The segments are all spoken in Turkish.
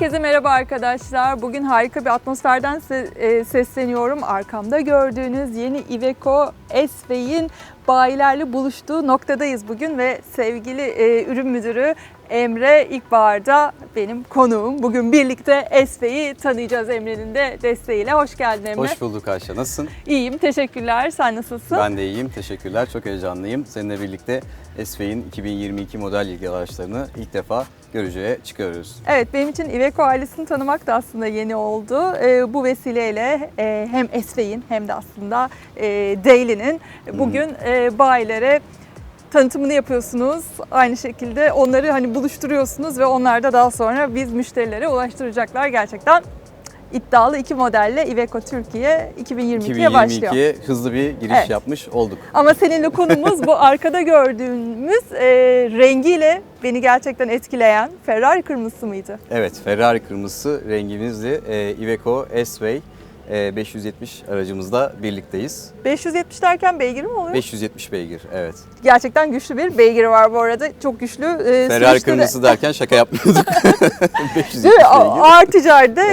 Herkese merhaba arkadaşlar. Bugün harika bir atmosferden e, sesleniyorum. Arkamda gördüğünüz yeni Iveco S-Way'in bayilerle buluştuğu noktadayız bugün ve sevgili e, ürün müdürü Emre İlkbahar'da benim konuğum. Bugün birlikte S-Way'i tanıyacağız Emre'nin de desteğiyle. Hoş geldin Emre. Hoş bulduk Ayşe. Nasılsın? İyiyim, teşekkürler. Sen nasılsın? Ben de iyiyim. Teşekkürler. Çok heyecanlıyım. Seninle birlikte SV'in 2022 model ilgili araçlarını ilk defa görücüye çıkarıyoruz. Evet benim için Iveco ailesini tanımak da aslında yeni oldu. Ee, bu vesileyle e, hem Esvey'in hem de aslında e, Daily'nin bugün e, bayilere tanıtımını yapıyorsunuz. Aynı şekilde onları hani buluşturuyorsunuz ve onlar da daha sonra biz müşterilere ulaştıracaklar. Gerçekten iddialı iki modelle Iveco Türkiye 2022'ye başlıyor. 2022'ye hızlı bir giriş Evet. yapmış olduk. Ama seninle konumuz bu arkada gördüğümüz e, rengiyle beni gerçekten etkileyen Ferrari kırmızısı mıydı? Evet, Ferrari kırmızısı rengimizli e, Iveco S-Way 570 aracımızla birlikteyiz. 570 derken beygir mi oluyor? 570 beygir, evet. Gerçekten güçlü bir beygiri var bu arada. Çok güçlü. E, Ferrari sürüşte de- kırmızısı derken şaka yapmıyorduk. 570 Değil mi? A- beygir. Ağır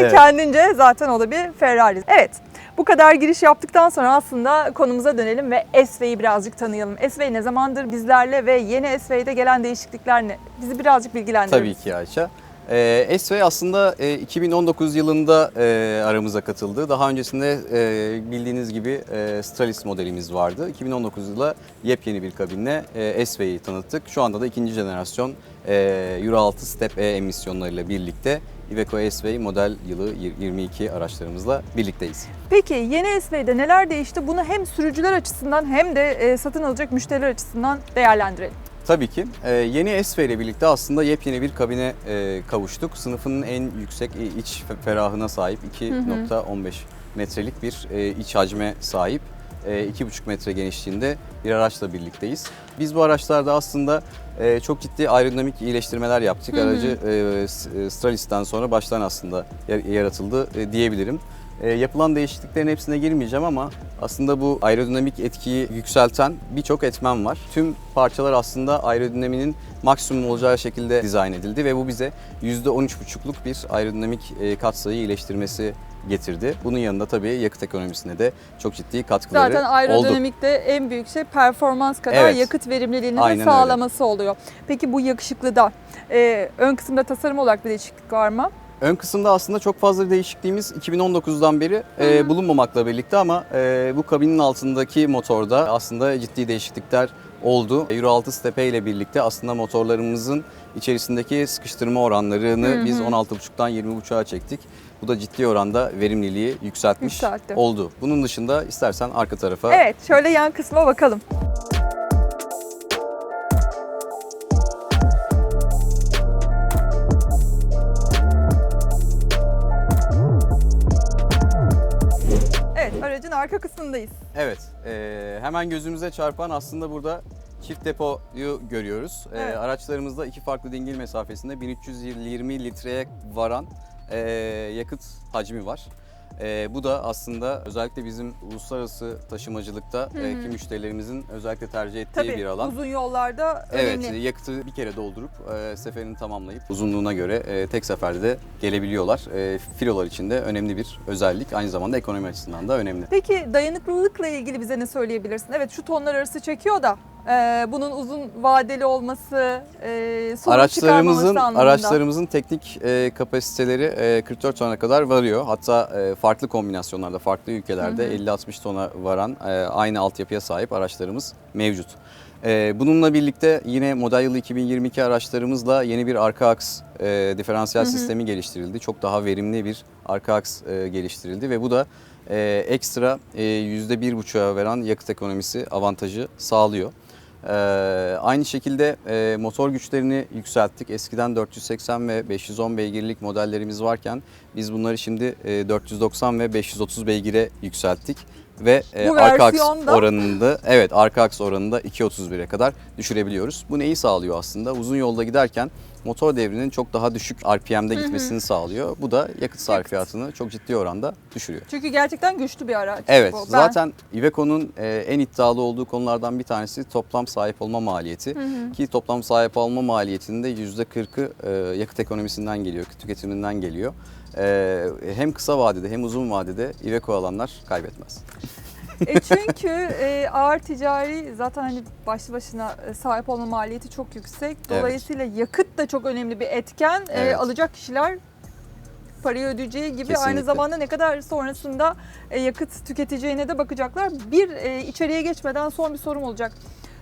Evet. kendince zaten o da bir Ferrari. Evet. Bu kadar giriş yaptıktan sonra aslında konumuza dönelim ve S-Way'i birazcık tanıyalım. S-Way ne zamandır bizlerle ve yeni S-Way'de gelen değişiklikler ne? Bizi birazcık bilgilendirin. Tabii ki Ayça. Ee, S-Way aslında e, 2019 yılında e, aramıza katıldı. Daha öncesinde e, bildiğiniz gibi e, Stralis modelimiz vardı. 2019 yılında yepyeni bir kabinle e, S-Way'i tanıttık. Şu anda da ikinci jenerasyon e, Euro 6 Step E emisyonlarıyla birlikte Iveco S-Way model yılı 22 araçlarımızla birlikteyiz. Peki yeni S-Way'de neler değişti? Bunu hem sürücüler açısından hem de e, satın alacak müşteriler açısından değerlendirelim. Tabii ki. Ee, yeni SV ile birlikte aslında yepyeni bir kabine e, kavuştuk. Sınıfının en yüksek e, iç fe- ferahına sahip 2.15 metrelik bir e, iç hacme sahip. E, 2.5 metre genişliğinde bir araçla birlikteyiz. Biz bu araçlarda aslında e, çok ciddi aerodinamik iyileştirmeler yaptık. Hı hı. Aracı e, S- e, Stralis'ten sonra baştan aslında yar- yaratıldı e, diyebilirim. E, yapılan değişikliklerin hepsine girmeyeceğim ama aslında bu aerodinamik etkiyi yükselten birçok etmen var. Tüm parçalar aslında aerodinaminin maksimum olacağı şekilde dizayn edildi ve bu bize %13,5'luk bir aerodinamik e, katsayı iyileştirmesi getirdi. Bunun yanında tabii yakıt ekonomisine de çok ciddi katkıları Zaten oldu. aerodinamikte en büyük şey performans kadar Evet. yakıt verimliliğini de Aynen öyle. sağlaması oluyor. Peki bu yakışıklıda e, ön kısımda tasarım olarak bir değişiklik var mı? Ön kısımda aslında çok fazla değişikliğimiz 2019'dan beri e, bulunmamakla birlikte ama e, bu kabinin altındaki motorda aslında ciddi değişiklikler oldu. Euro 6 Stepe ile birlikte aslında motorlarımızın içerisindeki sıkıştırma oranlarını Hı hı. biz 16.5'tan 20.5'a çektik. Bu da ciddi oranda verimliliği yükseltmiş Yükseltti. oldu. Bunun dışında istersen arka tarafa Evet, şöyle yan kısma bakalım. Arka kısmındayız. Evet, e, hemen gözümüze çarpan aslında burada çift depoyu görüyoruz. E, Evet. araçlarımızda iki farklı dingil mesafesinde 1320 litreye varan e, yakıt hacmi var. E, bu da aslında özellikle bizim uluslararası taşımacılıkta Hı e, ki müşterilerimizin özellikle tercih ettiği Tabii bir alan. uzun yollarda Evet, önemli. yakıtı bir kere doldurup e, seferini tamamlayıp uzunluğuna göre e, tek seferde de gelebiliyorlar. E, filolar için de önemli bir özellik. Aynı zamanda ekonomi açısından da önemli. Peki dayanıklılıkla ilgili bize ne söyleyebilirsin? Evet şu tonlar arası çekiyor da bunun uzun vadeli olması, e, sorun Araçlarımızın anlamında. araçlarımızın teknik e, kapasiteleri e, 44 tona kadar varıyor. Hatta e, farklı kombinasyonlarda, farklı ülkelerde 50-60 tona varan e, aynı altyapıya sahip araçlarımız mevcut. E, bununla birlikte yine model yılı 2022 araçlarımızla yeni bir arka aks e, diferansiyel sistemi geliştirildi. Çok daha verimli bir arka aks e, geliştirildi ve bu da e, ekstra e, %1,5'a veren yakıt ekonomisi avantajı sağlıyor. Ee, aynı şekilde e, motor güçlerini yükselttik. Eskiden 480 ve 510 beygirlik modellerimiz varken biz bunları şimdi e, 490 ve 530 beygire yükselttik. Ve e, Bu arka aks versiyonda- oranında evet arka aks oranında 2.31'e kadar düşürebiliyoruz. Bu neyi sağlıyor aslında? Uzun yolda giderken motor devrinin çok daha düşük RPM'de gitmesini sağlıyor. Bu da yakıt sarfiyatını çok ciddi oranda düşürüyor. Çünkü gerçekten güçlü bir araç. Evet, bu. Ben- zaten Iveco'nun e, en iddialı olduğu konulardan bir tanesi toplam sahip olma maliyeti. Ki toplam sahip olma maliyetinin de %40'ı e, yakıt ekonomisinden geliyor, tüketiminden geliyor. E, hem kısa vadede hem uzun vadede Iveco alanlar kaybetmez. E çünkü e, ağır ticari zaten hani başlı başına e, sahip olma maliyeti çok yüksek. Evet. Dolayısıyla yakıt da çok önemli bir etken. E, Evet. alacak kişiler parayı ödeyeceği gibi Kesinlikle. aynı zamanda ne kadar sonrasında e, yakıt tüketeceğine de bakacaklar. Bir e, içeriye geçmeden son bir sorum olacak.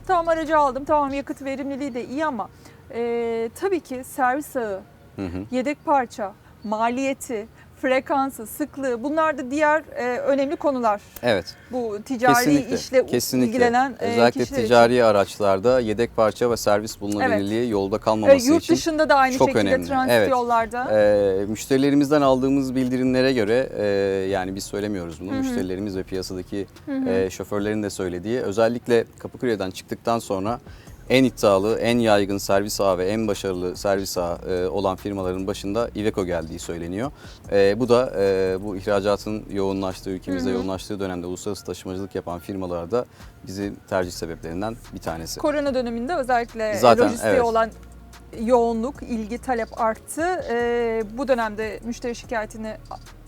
Tamam aracı aldım, tamam yakıt verimliliği de iyi ama e, tabii ki servis ağı, Hı hı. yedek parça, maliyeti, frekansı, sıklığı bunlar da diğer e, önemli konular Evet, bu ticari kesinlikle. işle kesinlikle. ilgilenen e, Özellikle kişiler için. ticari araçlarda yedek parça ve servis bulunabilirliği yolda E, kalmaması yurt için dışında da aynı çok şekilde önemli. transit Evet. yollarda. Ee, müşterilerimizden aldığımız bildirimlere göre e, yani biz söylemiyoruz bunu. Hı hı. Müşterilerimiz ve piyasadaki Hı hı. e, şoförlerin de söylediği özellikle Kapıkule'den çıktıktan sonra en iddialı, en yaygın servis ağı ve en başarılı servis ağı e, olan firmaların başında Iveco geldiği söyleniyor. E, bu da e, bu ihracatın yoğunlaştığı, ülkemizde Hı hı. yoğunlaştığı dönemde uluslararası taşımacılık yapan firmalarda bizim tercih sebeplerinden bir tanesi. Korona döneminde özellikle Zaten, lojistiğe evet. olan yoğunluk, ilgi, talep arttı. E, bu dönemde müşteri şikayetini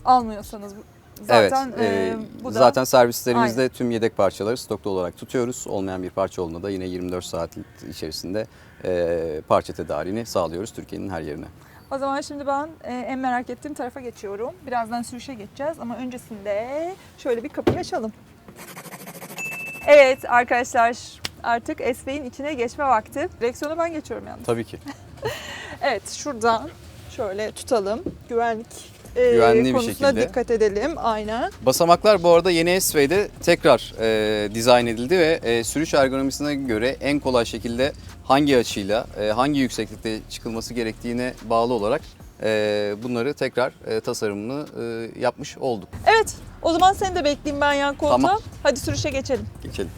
almıyorsanız zaten evet, e, e, bu da zaten servislerimizde tüm yedek parçaları stoklu olarak tutuyoruz. Olmayan bir parça olduğunda da yine 24 saat içerisinde e, parça tedariğini sağlıyoruz Türkiye'nin her yerine. O zaman şimdi ben e, en merak ettiğim tarafa geçiyorum. Birazdan sürüşe geçeceğiz ama öncesinde şöyle bir kapıyı açalım. Evet arkadaşlar artık Esbey'in içine geçme vakti. Direksiyona ben geçiyorum yalnız. Tabii ki. Evet şuradan şöyle tutalım. Güvenlik e, Güvenli bir konusuna şekilde. dikkat edelim. Aynen. Basamaklar bu arada yeni S-Way'de tekrar e, dizayn edildi ve e, sürüş ergonomisine göre en kolay şekilde hangi açıyla, e, hangi yükseklikte çıkılması gerektiğine bağlı olarak e, bunları tekrar e, tasarımını e, yapmış olduk. Evet o zaman seni de bekleyeyim ben yan koltuğa. Tamam. Hadi sürüşe geçelim. Geçelim.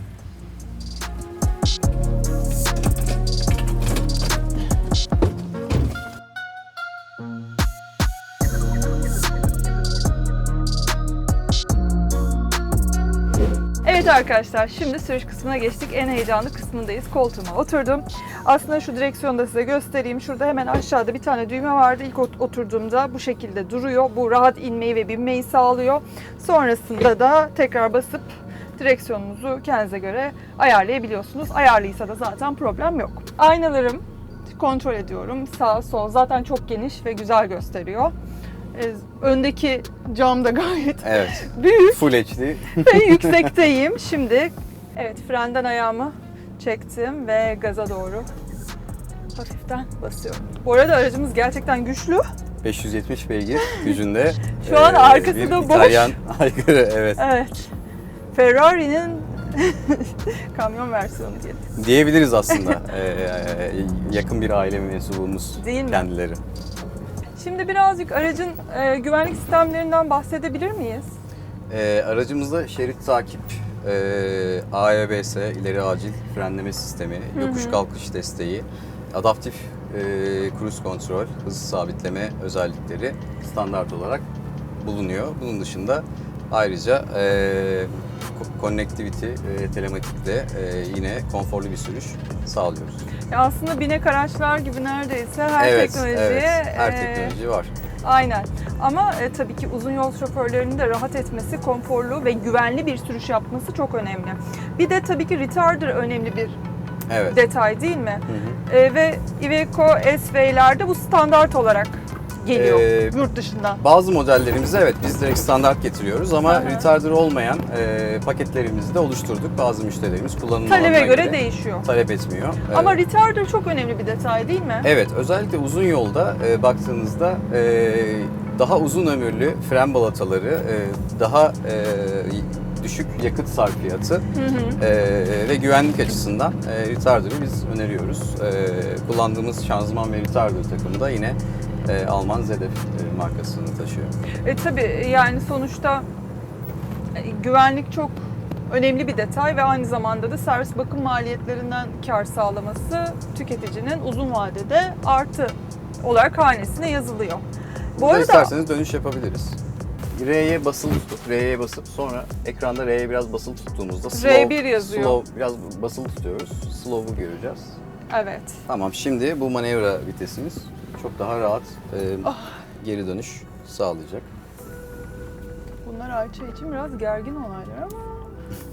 Evet arkadaşlar şimdi sürüş kısmına geçtik. En heyecanlı kısmındayız. Koltuğuma oturdum. Aslında şu direksiyonu da size göstereyim. Şurada hemen aşağıda bir tane düğme vardı. İlk ot- oturduğumda bu şekilde duruyor. Bu rahat inmeyi ve binmeyi sağlıyor. Sonrasında da tekrar basıp direksiyonunuzu kendinize göre ayarlayabiliyorsunuz. Ayarlıysa da zaten problem yok. Aynalarım kontrol ediyorum. Sağ sol zaten çok geniş ve güzel gösteriyor. Ee, Öndeki cam da gayet Evet. büyük Full HD. ve yüksekteyim. Şimdi evet frenden ayağımı çektim ve gaza doğru hafiften basıyorum. Bu arada aracımız gerçekten güçlü. 570 beygir gücünde. Şu an e, arkası da boş. İtalyan aygırı evet. Evet. Ferrari'nin kamyon versiyonu diyelim. Diyebiliriz aslında. E, yakın bir aile mensubumuz Değil mi? kendileri. Şimdi birazcık aracın e, güvenlik sistemlerinden bahsedebilir miyiz? E, aracımızda şerit takip, e, AEBS, ileri acil frenleme sistemi, yokuş kalkış desteği, adaptif e, cruise kontrol, hız sabitleme özellikleri standart olarak bulunuyor. Bunun dışında ayrıca e, connectivity, e, telematikle e, yine konforlu bir sürüş sağlıyoruz. Ya aslında binek araçlar gibi neredeyse her evet, teknolojiye evet, her e, teknoloji var. Aynen. Ama e, tabii ki uzun yol şoförlerinin de rahat etmesi, konforlu ve güvenli bir sürüş yapması çok önemli. Bir de tabii ki retarder önemli bir Evet. detay değil mi? Hı hı. E, ve Iveco S-Way'lerde bu standart olarak geliyor Ee, yurt dışından. Bazı modellerimizde evet biz direkt standart getiriyoruz ama Aha. retarder olmayan e, paketlerimizi de oluşturduk. Bazı müşterilerimiz kullanım Talebe alanına göre değişiyor. talep etmiyor. Ama Evet. retarder çok önemli bir detay değil mi? Evet, özellikle uzun yolda e, baktığınızda e, daha uzun ömürlü fren balataları, e, daha e, düşük yakıt sarfiyatı Hı hı. e, ve güvenlik açısından e, retarder'ı biz öneriyoruz. E, kullandığımız şanzıman ve retarder takımı da yine e, Alman ZF e, markasını taşıyor. E tabii yani sonuçta e, güvenlik çok önemli bir detay ve aynı zamanda da servis bakım maliyetlerinden kar sağlaması tüketicinin uzun vadede artı olarak hanesine yazılıyor. Bu Burada arada isterseniz dönüş yapabiliriz. R'ye basılı tutup, R'ye basıp sonra ekranda R'ye biraz basılı tuttuğumuzda slow, R1 yazıyor. slow biraz basılı tutuyoruz. Slow'u göreceğiz. evet. Tamam şimdi bu manevra vitesimiz çok daha rahat e, Ah. geri dönüş sağlayacak. Bunlar Ayça için biraz gergin olaylar ama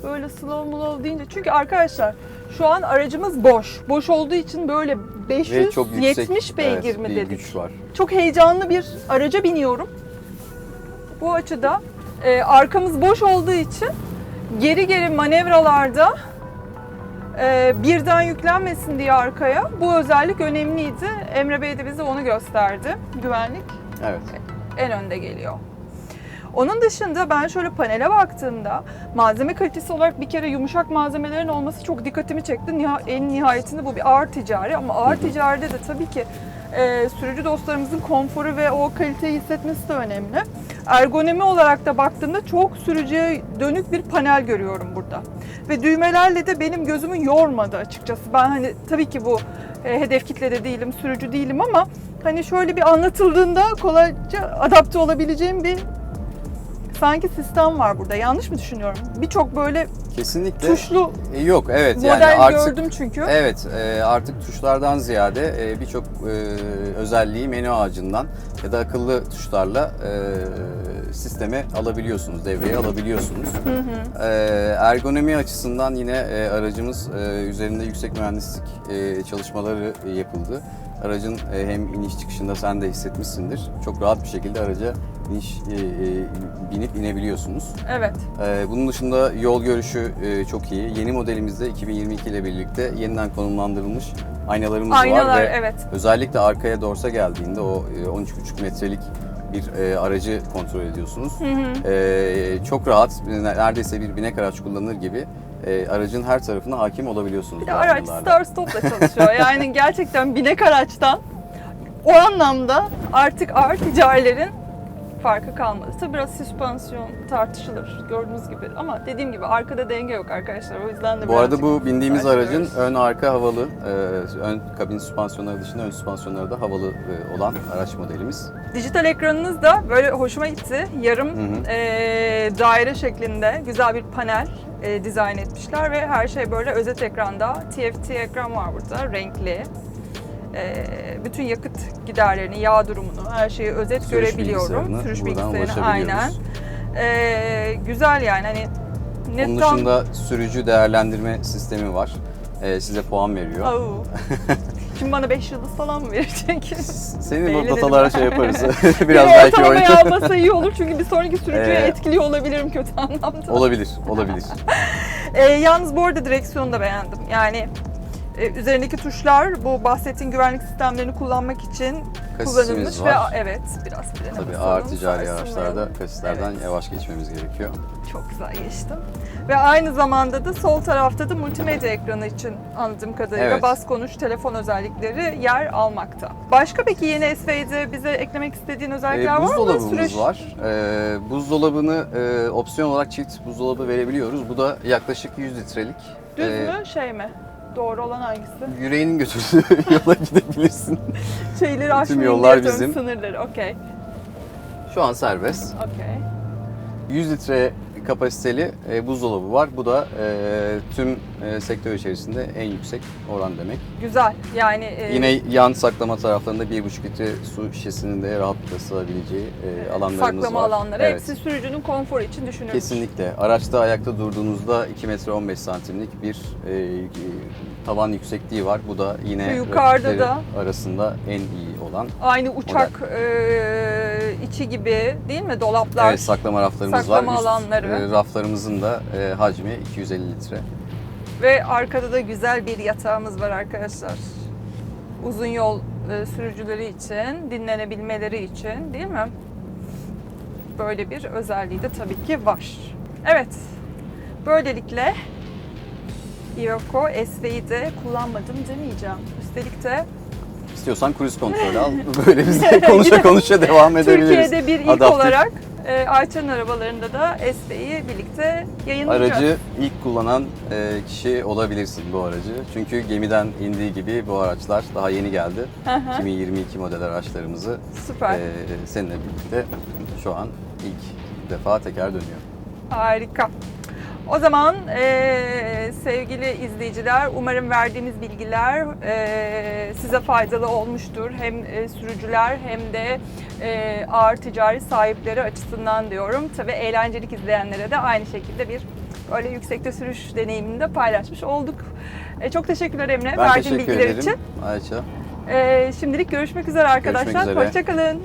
böyle slow slow deyince çünkü arkadaşlar şu an aracımız boş. Boş olduğu için böyle Ve çok yüksek 570 beygir evet, mi bir dedik. güç var. Çok heyecanlı bir araca biniyorum. Bu açıda e, arkamız boş olduğu için geri geri manevralarda e, birden yüklenmesin diye arkaya bu özellik önemliydi. Emre Bey de bize onu gösterdi. Güvenlik Evet. en önde geliyor. Onun dışında ben şöyle panele baktığımda malzeme kalitesi olarak bir kere yumuşak malzemelerin olması çok dikkatimi çekti. En nihayetinde bu bir ağır ticari ama ağır ticaride de tabii ki e, sürücü dostlarımızın konforu ve o kaliteyi hissetmesi de önemli. Ergonomi olarak da baktığımda çok sürücüye dönük bir panel görüyorum burada. Ve düğmelerle de benim gözümü yormadı açıkçası. Ben hani tabii ki bu e, hedef kitlede değilim, sürücü değilim ama hani şöyle bir anlatıldığında kolayca adapte olabileceğim bir sanki sistem var burada. Yanlış mı düşünüyorum? Birçok böyle Kesinlikle. tuşlu E, Yok evet yani model artık gördüm çünkü. Evet, e, artık tuşlardan ziyade e, birçok e, özelliği menü ağacından ya da akıllı tuşlarla e, sisteme alabiliyorsunuz, devreye alabiliyorsunuz. E, ergonomi açısından yine e, aracımız e, üzerinde yüksek mühendislik e, çalışmaları yapıldı. Aracın e, hem iniş çıkışında sen de hissetmişsindir. Çok rahat bir şekilde araca iniş e, e, binip inebiliyorsunuz. Evet. Ee, bunun dışında yol görüşü e, çok iyi. Yeni modelimizde 2022 ile birlikte yeniden konumlandırılmış aynalarımız var Aynalar ve evet. özellikle arkaya dorsa geldiğinde o e, 13,5 metrelik bir e, aracı kontrol ediyorsunuz. E, çok rahat, neredeyse bir binek araç kullanır gibi e, aracın her tarafına hakim olabiliyorsunuz. Bir de araç start stopla çalışıyor. Yani gerçekten binek araçtan o anlamda artık ağır ticarilerin farkı kalmadı. Tabii biraz süspansiyon tartışılır gördüğünüz gibi ama dediğim gibi arkada denge yok arkadaşlar. O yüzden de Bu arada bu bindiğimiz aracın ön arka havalı, e, ön kabin süspansiyonları dışında ön süspansiyonları da havalı e, olan araç modelimiz. Dijital ekranınız da böyle hoşuma gitti. Yarım Hı hı. eee, daire şeklinde güzel bir panel eee, dizayn etmişler ve her şey böyle özet ekranda. TFT ekran var burada, renkli. Eee, bütün yakıt giderlerini, yağ durumunu, her şeyi özet Sürüş görebiliyorum. bilgisayarına Sürüş bilgisayarını aynen. Eee, güzel yani hani ne Onun tam- dışında sürücü değerlendirme sistemi var. Ee, size puan veriyor. Au. Şimdi bana 5 yıldız falan mı verecek? Senin Beğenelim. notalara şey yaparız. Bir Biraz belki ortalamaya oyun. almasa iyi olur çünkü bir sonraki sürücüye Ee, etkiliyor olabilirim kötü anlamda. olabilir, olabilir. Ee, yalnız bu arada direksiyonu da beğendim. Yani e, üzerindeki tuşlar bu bahsettiğin güvenlik sistemlerini kullanmak için Kasisimiz kullanılmış var. ve evet biraz frene Tabii basalım, ağır ticari sarsılmayalım. araçlarda kasislerden Evet. yavaş geçmemiz gerekiyor. Çok güzel geçtim. Ve aynı zamanda da sol tarafta da multimedya ekranı için anladığım kadarıyla Evet. bas konuş telefon özellikleri yer almakta. Başka peki yeni SV'de bize eklemek istediğin özellikler Ee, var mı? buzdolabımız var. Ee, buzdolabını e, opsiyon olarak çift buzdolabı verebiliyoruz. Bu da yaklaşık 100 litrelik. Düz Ee, mü şey mi? Doğru olan hangisi? Yüreğinin götürdüğü yola gidebilirsin. Şeyleri aşmayın yollar diye bizim. sınırları. Okey. Şu an serbest. Okey. 100 litre kapasiteli e, buzdolabı var. Bu da e, tüm e, sektör içerisinde en yüksek oran demek. Güzel. Yani e, Yine yan saklama taraflarında 1,5 litre su şişesinin de rahatlıkla sığabileceği e, alanlarımız saklama var. alanları Evet. hepsi sürücünün konforu için düşünülmüş. Kesinlikle. Araçta ayakta durduğunuzda 2 metre 15 santimlik bir e, tavan yüksekliği var. Bu da yine yukarıda rakipleri da- arasında en iyi olan. Aynı uçak e, içi gibi değil mi dolaplar? Evet, saklama raflarımız saklama var. Üst, alanları. e, raflarımızın da e, hacmi 250 litre. Ve arkada da güzel bir yatağımız var arkadaşlar. Uzun yol e, sürücüleri için, dinlenebilmeleri için değil mi? Böyle bir özelliği de tabii ki var. Evet, böylelikle Iveco SV'yi de kullanmadım demeyeceğim. Üstelik de İstiyorsan cruise kontrolü al. Böyle biz konuşa konuşa devam edebiliriz. Türkiye'de bir ilk Adaptif. olarak E, Ayça'nın arabalarında da Esve'yi birlikte yayınlayacağız. Aracı ilk kullanan e, kişi olabilirsin bu aracı. Çünkü gemiden indiği gibi bu araçlar daha yeni geldi. Hı hı. 2022 model araçlarımızı Süper. e, seninle birlikte şu an ilk defa teker dönüyor. Harika. O zaman eee, sevgili izleyiciler, umarım verdiğimiz bilgiler eee, size faydalı olmuştur. Hem e, sürücüler hem de e, ağır ticari sahipleri açısından diyorum. Tabii eğlencelik izleyenlere de aynı şekilde bir böyle yüksekte sürüş deneyimini de paylaşmış olduk. E, çok teşekkürler Emre Ben verdiğin teşekkür bilgiler ederim için. Ayça. E, şimdilik görüşmek üzere arkadaşlar. Hoşçakalın.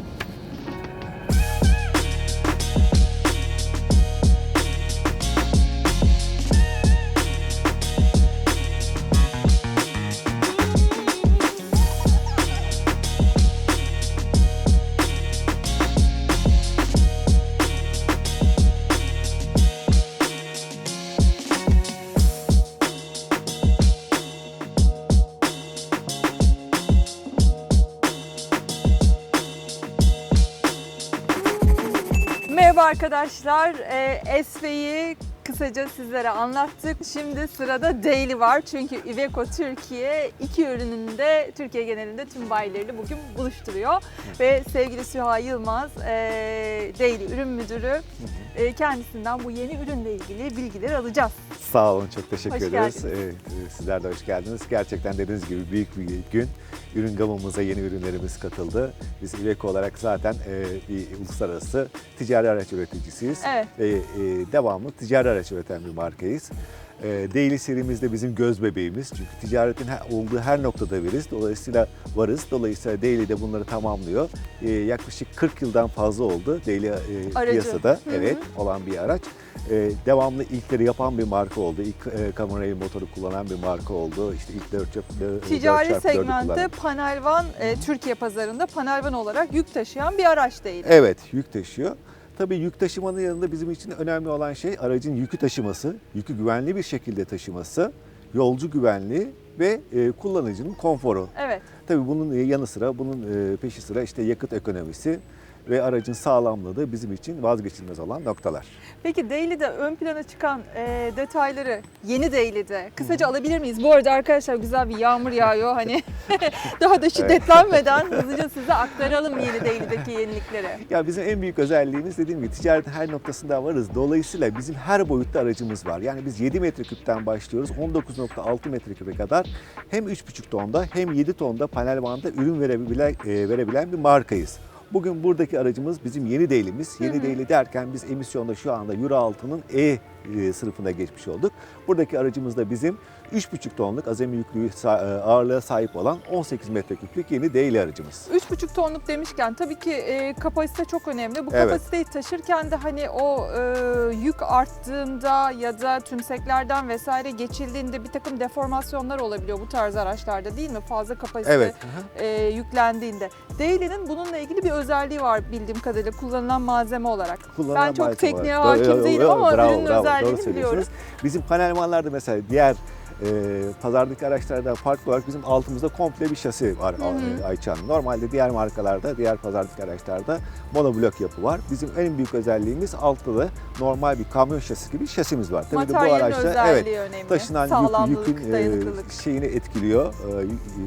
Arkadaşlar. Ee, SV'yi kısaca sizlere anlattık. Şimdi sırada Daily var. Çünkü Iveco Türkiye iki ürününü de Türkiye genelinde tüm bayileriyle bugün buluşturuyor. Ve sevgili Süha Yılmaz, e, Daily ürün müdürü. E, kendisinden bu yeni ürünle ilgili bilgileri alacağız. Sağ olun, çok teşekkür Hoş ederiz. geldiniz. E, Sizler de hoş geldiniz. Gerçekten dediğiniz gibi büyük bir gün. Ürün gamımıza yeni ürünlerimiz katıldı. Biz Iveco olarak zaten e, bir uluslararası ticari araç üreticisiyiz. Evet. Ve e, devamlı ticari araç üreten bir markayız. E, Daily serimizde bizim göz bebeğimiz. Çünkü ticaretin olduğu her noktada varız. Dolayısıyla varız. Dolayısıyla Daily de bunları tamamlıyor. E, yaklaşık 40 yıldan fazla oldu Daily e, Aracı. piyasada Hı hı. evet olan bir araç. E, devamlı ilkleri yapan bir marka oldu. İlk e, Cameron motoru kullanan bir marka oldu. İşte ilk 4 çap, Ticari segmentte Panelvan e, Türkiye pazarında Panelvan olarak yük taşıyan bir araç değil. Evet, yük taşıyor. Tabii yük taşımanın yanında bizim için önemli olan şey aracın yükü taşıması, yükü güvenli bir şekilde taşıması, yolcu güvenliği ve e, kullanıcının konforu. Evet. Tabii bunun yanı sıra, bunun e, peşi sıra işte yakıt ekonomisi ve aracın sağlamlığı da bizim için vazgeçilmez olan noktalar. Peki Daily'de ön plana çıkan e, detayları yeni Daily'de kısaca alabilir miyiz? Bu arada arkadaşlar güzel bir yağmur yağıyor hani daha da şiddetlenmeden hızlıca size aktaralım yeni Daily'deki yenilikleri. Ya bizim en büyük özelliğimiz dediğim gibi ticaretin her noktasında varız. Dolayısıyla bizim her boyutta aracımız var. Yani biz 7 metreküpten başlıyoruz. 19.6 metreküpe kadar hem 3.5 tonda hem 7 tonda panel vanda ürün verebilen, e, verebilen bir markayız. Bugün buradaki aracımız bizim yeni değilimiz. Yeni değili derken biz emisyonda şu anda Euro 6'nın E e, sınıfına geçmiş olduk. Buradaki aracımız da bizim 3,5 tonluk azami yüklüğü e, ağırlığa sahip olan 18 metreküplük yeni değili aracımız. 3,5 tonluk demişken tabii ki e, kapasite çok önemli. Bu Evet. kapasiteyi taşırken de hani o e, yük arttığında ya da tümseklerden vesaire geçildiğinde bir takım deformasyonlar olabiliyor bu tarz araçlarda değil mi? Fazla kapasite Evet. e, yüklendiğinde. Daily'nin bununla ilgili bir özelliği var bildiğim kadarıyla kullanılan malzeme olarak. Kullanılan Ben çok tekniğe hakim değilim ama bravo, ürünün bravo, özelliğini söylüyorsunuz. Bizim panel mallarda mesela diğer e, pazardaki araçlardan farklı olarak bizim altımızda komple bir şasi var Hı hı. e, Ayça Hanım. Normalde diğer markalarda, diğer pazardaki araçlarda monoblok yapı var. Bizim en büyük özelliğimiğimiz altta da normal bir kamyon şasisi gibi şasimiz var. Tabii ki bu Materyalin araçta evet önemli. taşınan yük, yükün e, şeyini etkiliyor.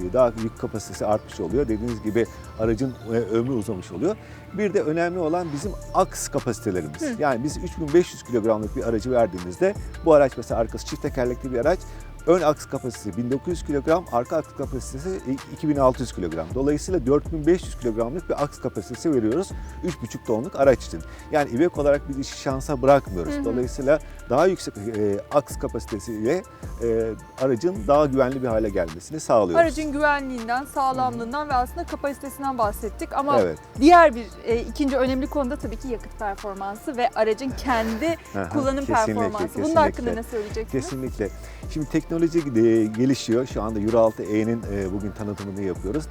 E, daha yük kapasitesi artmış oluyor. Dediğiniz gibi aracın e, ömrü uzamış oluyor. Bir de önemli olan bizim aks kapasitelerimiz. Hı. Yani biz 3500 kilogramlık bir aracı verdiğimizde bu araç mesela arkası çift tekerlekli bir araç. Ön aks kapasitesi 1900 kilogram, arka aks kapasitesi 2600 kilogram. Dolayısıyla 4500 kilogramlık bir aks kapasitesi veriyoruz 3,5 tonluk araç için. Yani İBEK olarak biz işi şansa bırakmıyoruz. Hı hı. Dolayısıyla daha yüksek e, aks kapasitesiyle e, aracın daha güvenli bir hale gelmesini sağlıyoruz. Aracın güvenliğinden, sağlamlığından ve aslında kapasitesinden bahsettik ama Evet. diğer bir e, ikinci önemli konu da tabii ki yakıt performansı ve aracın kendi kullanım kesinlikle, performansı. Bunun hakkında ne söyleyeceksiniz? Kesinlikle. Şimdi teknoloji e, gelişiyor. Şu anda Euro 6e'nin e, bugün tanıtımını yapıyoruz.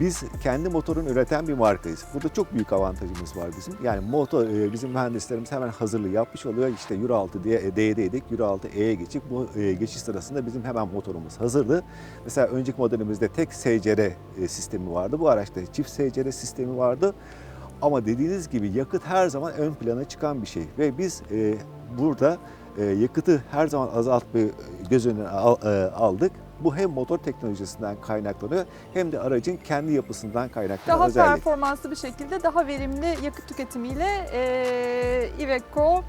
Biz kendi motorunu üreten bir markayız. Burada çok büyük avantajımız var bizim. Yani motor e, bizim mühendislerimiz hemen hazırlığı yapmış oluyor. İşte Euro 6 diye e, D'deydik. Euro 6E'ye geçip bu e, geçiş sırasında bizim hemen motorumuz hazırdı. Mesela önceki modelimizde tek SCR sistemi vardı. Bu araçta çift SCR sistemi vardı. Ama dediğiniz gibi yakıt her zaman ön plana çıkan bir şey ve biz burada yakıtı her zaman azaltmayı göz önüne al- aldık. Bu hem motor teknolojisinden kaynaklanıyor hem de aracın kendi yapısından kaynaklanan Daha özellik. performanslı bir şekilde daha verimli yakıt tüketimiyle e, Iveco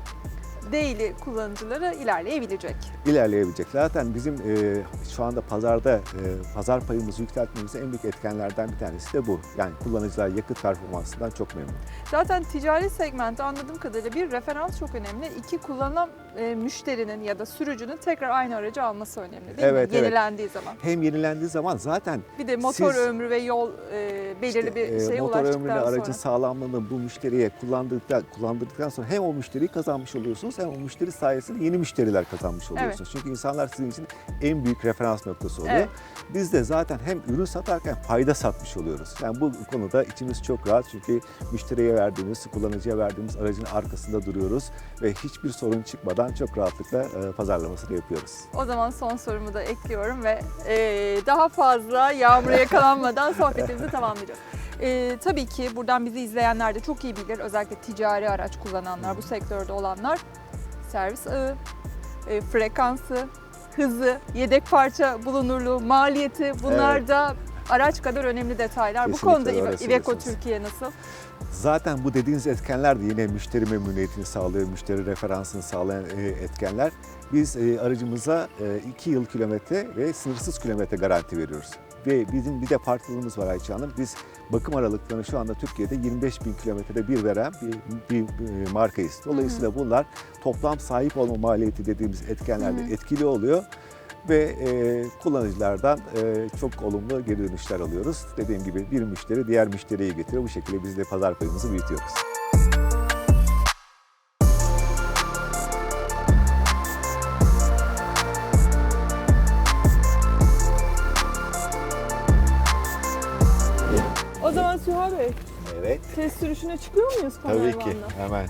Daily kullanıcıları ilerleyebilecek. ilerleyebilecek. Zaten bizim e, şu anda pazarda e, pazar payımızı yükseltmemizde en büyük etkenlerden bir tanesi de bu. Yani kullanıcılar yakıt performansından çok memnun. Zaten ticari segmentte anladığım kadarıyla bir referans çok önemli. İki kullanan e, müşterinin ya da sürücünün tekrar aynı aracı alması önemli değil Evet, mi? evet. Yenilendiği zaman. Hem yenilendiği zaman zaten Bir de motor Siz- ömrü ve yol e, belirli işte, bir e, şeye motor ulaştıktan ömrüne sonra. aracın sağlamlığını bu müşteriye kullandırdıktan, kullandırdıktan sonra hem o müşteriyi kazanmış oluyorsunuz hem o müşteri sayesinde yeni müşteriler kazanmış oluyorsunuz. Çünkü insanlar sizin için en büyük referans noktası oluyor. Evet. Biz de zaten hem ürün satarken fayda satmış oluyoruz. Yani bu konuda içimiz çok rahat çünkü müşteriye verdiğimiz, kullanıcıya verdiğimiz aracın arkasında duruyoruz ve hiçbir sorun çıkmadan çok rahatlıkla e, pazarlamasını yapıyoruz. O zaman son sorumu da ekliyorum ve e, daha fazla yağmura yakalanmadan sohbetimizi tamamlayacağız. E, tabii ki buradan bizi izleyenler de çok iyi bilir. Özellikle ticari araç kullananlar, bu sektörde olanlar servis ağı, e, frekansı, hızı, yedek parça bulunurluğu, maliyeti bunlar Evet. da araç kadar önemli detaylar. Kesinlikle bu konuda Iveco. Türkiye nasıl? Zaten bu dediğiniz etkenler de yine müşteri memnuniyetini sağlıyor, müşteri referansını sağlayan e, etkenler. Biz e, aracımıza 2 yıl kilometre ve sınırsız kilometre garanti veriyoruz. Ve bizim bir de farklılığımız var Ayça Hanım. Biz bakım aralıklarını şu anda Türkiye'de 25 bin kilometrede bir veren bir, bir, bir markayız. Dolayısıyla bunlar toplam sahip olma maliyeti dediğimiz etkenlerde Hı hı. etkili oluyor ve e, kullanıcılardan e, çok olumlu geri dönüşler alıyoruz. Dediğim gibi bir müşteri diğer müşteriyi getiriyor. Bu şekilde biz de pazar payımızı büyütüyoruz. Test sürüşüne çıkıyor muyuz Tabii ki. Hemen.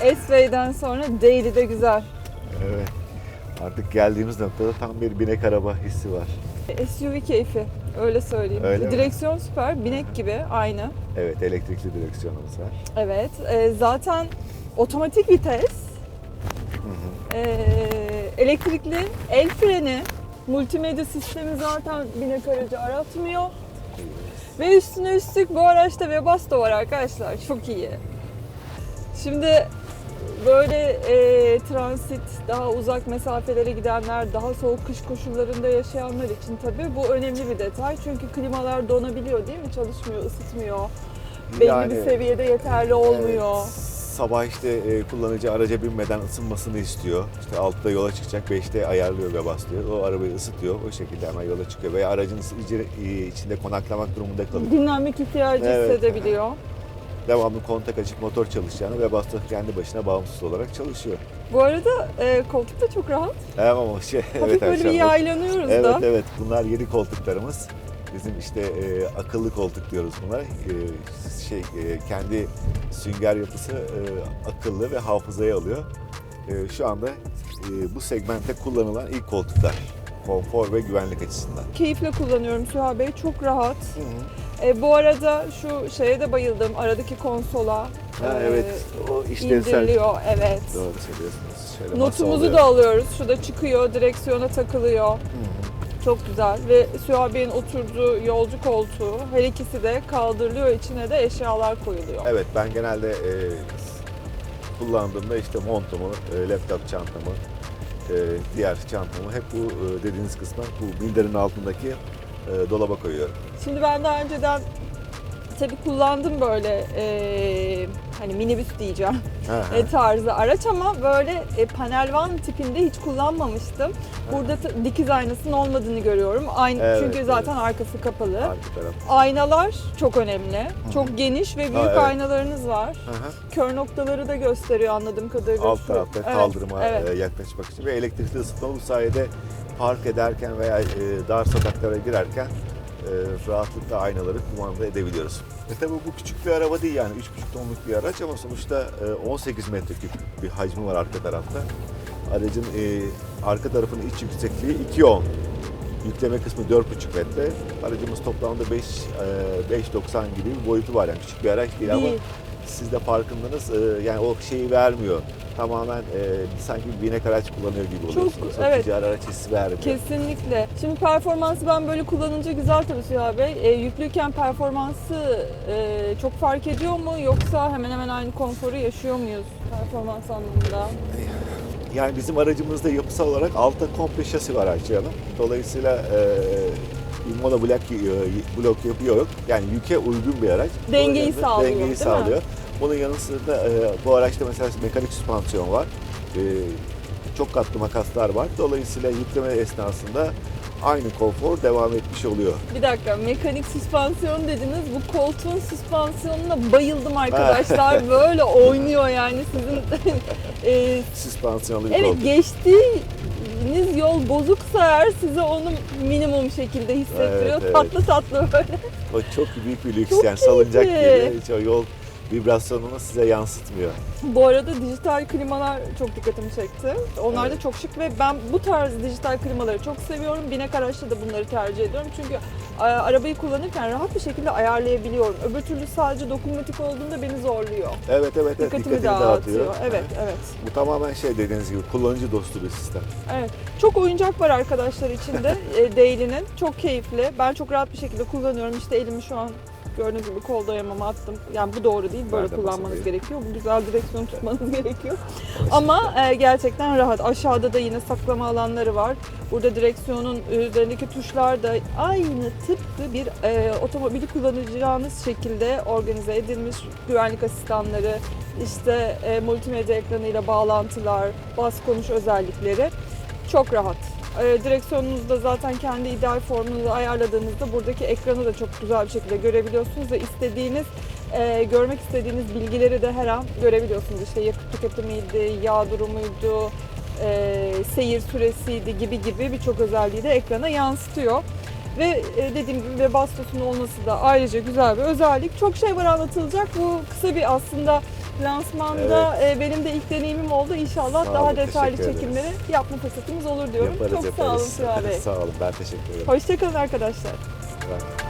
S-Way'den sonra Daily de güzel. Evet. Artık geldiğimiz noktada tam bir binek araba hissi var. SUV keyfi öyle söyleyeyim. Öyle mi? Direksiyon süper, binek gibi aynı. Evet, elektrikli direksiyonumuz var. Evet, e, zaten otomatik vites, e, elektrikli, el freni, multimedya sistemi zaten binek aracı aratmıyor. Ve üstüne üstlük bu araçta Webasto var arkadaşlar, çok iyi. Şimdi böyle e, transit, daha uzak mesafelere gidenler, daha soğuk kış koşullarında yaşayanlar için tabii bu önemli bir detay. Çünkü klimalar donabiliyor değil mi? Çalışmıyor, ısıtmıyor. Belli Yani- bir seviyede yeterli olmuyor. Evet, sabah işte e, kullanıcı araca binmeden ısınmasını istiyor. İşte 6'da yola çıkacak, 5'te ayarlıyor ve basıyor. O arabayı ısıtıyor. O şekilde hemen yola çıkıyor. Veya aracın e, içinde konaklamak durumunda kalıyor. Dinlenmek ihtiyacı Evet. hissedebiliyor. Devamlı kontak açık motor çalışacağını ve bastı kendi başına bağımsız olarak çalışıyor. Bu arada e, koltuk da çok rahat. Evet ama şey, Hafif evet böyle bir yaylanıyoruz Evet da. evet bunlar yeni koltuklarımız. Bizim işte e, akıllı koltuk diyoruz bunlar. E, şey e, kendi sünger yapısı e, akıllı ve hafızaya alıyor. E, şu anda e, bu segmentte kullanılan ilk koltuklar. Konfor ve güvenlik açısından. Keyifle kullanıyorum Süha Bey. Çok rahat. E, bu arada şu şeye de bayıldım. Aradaki konsola. Ha, e, evet o işlevsel. indiriliyor. Evet. Doğru söylüyorsunuz. Şöyle Notumuzu da alıyoruz. Şurada çıkıyor, direksiyona takılıyor. Hı hı. Çok güzel. Ve Süha Bey'in oturduğu yolcu koltuğu her ikisi de kaldırılıyor. İçine de eşyalar koyuluyor. Evet ben genelde e, kullandığımda işte montumu, e, laptop çantamı, e, diğer çantamı hep bu e, dediğiniz kısma bu binderin altındaki e, dolaba koyuyorum. Şimdi ben daha önceden tabii kullandım böyle e, hani minibüs diyeceğim e, tarzı araç ama böyle e, panel van tipinde hiç kullanmamıştım. Burada ta- dikiz aynasının olmadığını görüyorum. Aynı Evet, çünkü zaten arkası kapalı. Arka taraf. Aynalar çok önemli. Çok geniş ve büyük evet. aynalarınız var. Hı. Kör noktaları da gösteriyor anladığım kadarıyla. Alt tarafta Evet, kaldırıma evet. e, yaklaşmak için ve elektrikli ısıtma bu sayede park ederken veya e, dar sokaklara girerken e, rahatlıkla aynaları kumanda edebiliyoruz. E tabi bu küçük bir araba değil yani 3,5 tonluk bir araç ama sonuçta e, 18 metreküp bir hacmi var arka tarafta. Aracın e, arka tarafının iç yüksekliği 2.10. Yükleme kısmı 4,5 metre. Aracımız toplamda 5 e, 5.90 gibi bir boyutu var. Yani küçük bir araç değil, ama Değil. siz de farkındınız. e, yani o şeyi vermiyor. Tamamen e, sanki binek araç kullanıyor gibi Çok, oluyorsunuz. O evet. ticari araç hissi vermiyor. Kesinlikle. Şimdi performansı ben böyle kullanınca güzel tabii Süha Bey. E, yüklüyken performansı e, çok fark ediyor mu yoksa hemen hemen aynı konforu yaşıyor muyuz performans anlamında? Yani bizim aracımızda yapısal olarak altta komple şasi var Ayça Hanım. Dolayısıyla e, bir monoblok e, blok yapı yok. Yani yüke uygun bir araç. Dengeyi sağlıyor, Dengeyi değil mi? Bunun yanı sıra da e, bu araçta mesela mekanik süspansiyon var. E, çok katlı makaslar var. Dolayısıyla yükleme esnasında aynı konfor devam etmiş oluyor. Bir dakika mekanik süspansiyon dediniz. Bu koltuğun süspansiyonuna bayıldım arkadaşlar. böyle oynuyor yani sizin e, Süspansiyonlu bir Evet koltuk. geçtiğiniz yol bozuksa eğer size onu minimum şekilde hissettiriyor. Evet, evet. Tatlı tatlı böyle. O çok büyük bir lüks Çok yani salıncak keyifli. gibi hiç o yol vibrasyonunu size yansıtmıyor. Bu arada dijital klimalar çok dikkatimi çekti. Onlar da Evet. çok şık ve ben bu tarz dijital klimaları çok seviyorum. Binek araçta da bunları tercih ediyorum. Çünkü arabayı kullanırken rahat bir şekilde ayarlayabiliyorum. Öbür türlü sadece dokunmatik olduğunda beni zorluyor. Evet evet evet Dikkatimi, dağıtıyor. Evet, evet. Bu tamamen şey dediğiniz gibi kullanıcı dostu bir sistem. Evet. Çok oyuncak var arkadaşlar içinde e, Daily'nin. Çok keyifli. Ben çok rahat bir şekilde kullanıyorum. İşte elimi şu an gördüğünüz gibi kol dayamama attım. Yani bu doğru değil. Böyle Nerede kullanmanız gerekiyor. Bu güzel direksiyon tutmanız gerekiyor. Ama e, gerçekten rahat. Aşağıda da yine saklama alanları var. Burada direksiyonun üzerindeki tuşlar da aynı tıpkı bir e, otomobili kullanacağınız şekilde organize edilmiş güvenlik asistanları, işte e, multimedya ekranıyla bağlantılar, bas konuş özellikleri çok rahat. E, direksiyonunuzda zaten kendi ideal formunuzu ayarladığınızda buradaki ekranı da çok güzel bir şekilde görebiliyorsunuz ve istediğiniz e, görmek istediğiniz bilgileri de her an görebiliyorsunuz. İşte yakıt tüketimiydi, yağ durumuydu, e, seyir süresiydi gibi gibi birçok özelliği de ekrana yansıtıyor. Ve e, dediğim gibi web bastosunun olması da ayrıca güzel bir özellik. Çok şey var anlatılacak. Bu kısa bir aslında lansmanda e, benim de ilk deneyimim oldu. İnşallah Sağ daha olun, detaylı teşekkür ederiz. çekimleri yapma fırsatımız olur diyorum. Yaparız Çok sağ olun yaparız. Süha Bey. Sağ olun ben teşekkür ederim. Hoşçakalın arkadaşlar. Ben-